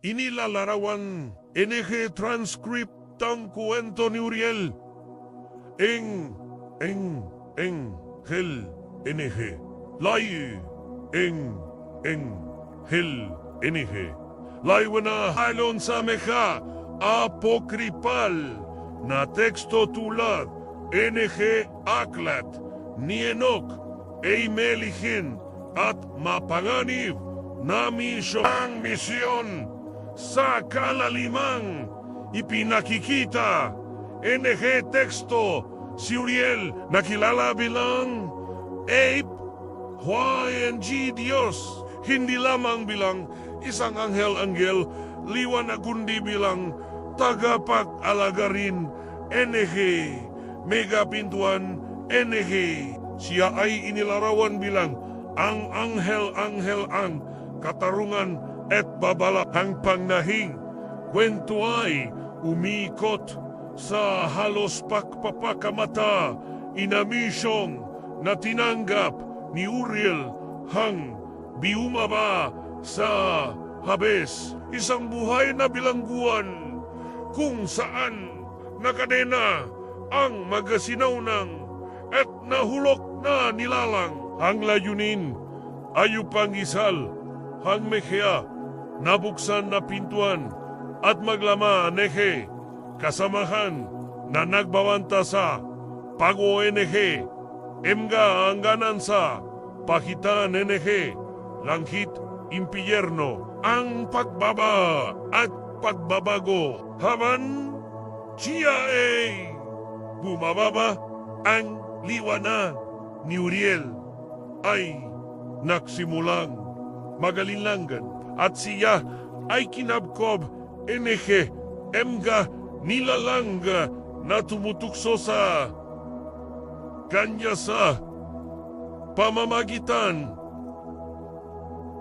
inilalarawan NG transcript ng kuwento ni Uriel. Eng, eng, eng, hel, NG. Lay, eng, eng, hel, NG. Laywa na halon sa mekha, apokripal, na teksto tulad, NG aklat, ni Enoch, ay melihin, at mapanganib na misyon ang misyon sa kalalimang ipinakikita. NG teksto si Uriel nakilala bilang Ape YNG Diyos. Hindi lamang bilang isang anghel-anghel liwan na kundi bilang tagapag-alaga NG Mega Pintuan NG siya ay inilarawan bilang ang anghel-anghel ang katarungan at babalakang pangnahing. Kwento ay umikot sa halos pakpapakamata inamisyong na tinanggap ni Uriel hang biumaba sa Habes, isang buhay na bilangguan kung saan nakadena ang magasinaw ng at nahulok na nilalang ang layunin ayo pangisal hang mekea nabuksan na pintuan at maglama nehe kasamahan na nagbawanta sa pago NG emga ang ganansa pakitan NG langkit impiyerno ang pagbaba at pagbabago haman siya bumababa ang liwanag ni Uriel. Ay nagsimulang magalinlangan at siya ay kinabkob enege emga nilalangga na tumutukso sa kanya sa pamamagitan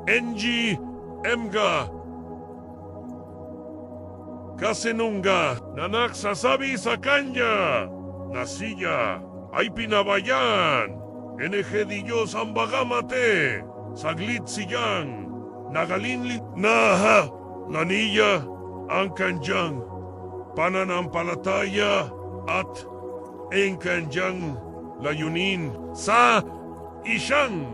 NG emga kasinungga na nagsasabi sa kanya na siya ay pinabayan. Enehe di Diyos ang bagamate. Saglit siyang nagalinlit na ha, naniya ang kanjang pananampalataya at ang kanjang layunin sa isang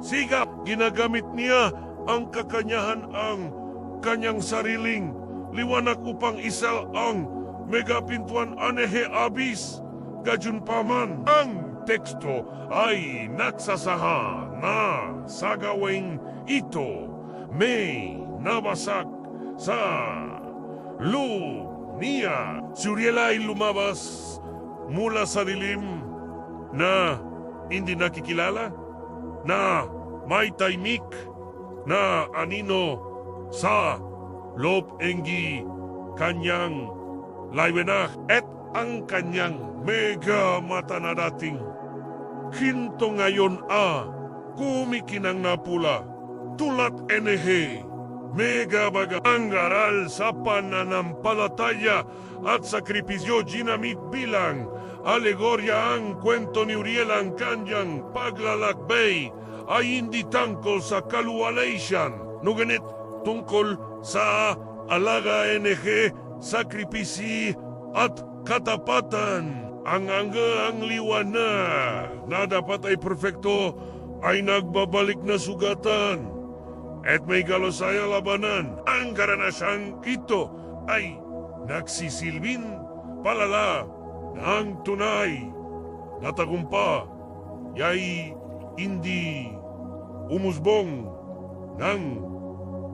siga. Ginagamit niya ang kakanyahan ang kanyang sariling liwanag upang isal ang megapintuan anehe abis. Gajunpaman, ang teksto ay nagsasaha na sa gawing ito may nabasak sa loob niya. Si Uriel ay lumabas mula sa dilim na hindi nakikilala, na may taimik na anino sa loob engi kanyang laywenak at ang kanyang mega mata na dating. Kinto ngayon a kumikinang na pula, tulat enehe, mega baga ang aral sa pananampalataya at sakripisyo ginamit bilang alegorya ang kwento ni Uriel ang kanyang paglalakbay ay hindi tungkol sa kaluwalaysiyan, nuganit tungkol sa alaga NG, sakripisi at katapatan. Ang angga ang liwanag na dapat ay perfecto ay nagbabalik na sugatan. At may galosaya labanan. Ang karanasang ito ay nagsisilbin palala ng tunay na tagumpa yay hindi umusbong ng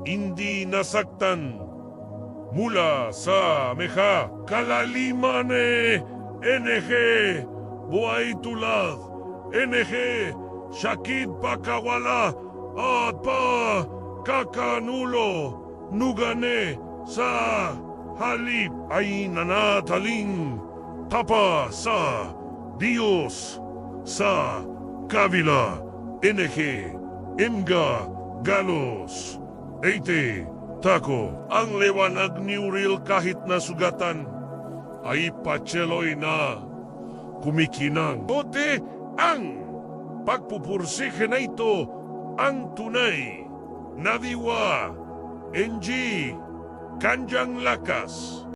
hindi nasaktan mula sa mekha kalaliman eh NG buhay tulad NG syakid pakawala at pa kakanulo nugane sa halip ay nanataling tapa sa Diyos sa kabila NG Imga Galos Eite Tako ang liwanag ni Uriel kahit na sugatan ay patseloy na kumikinang. Buti ang pagpupursige na ito ang tunay na diwa. NG kanjang lakas.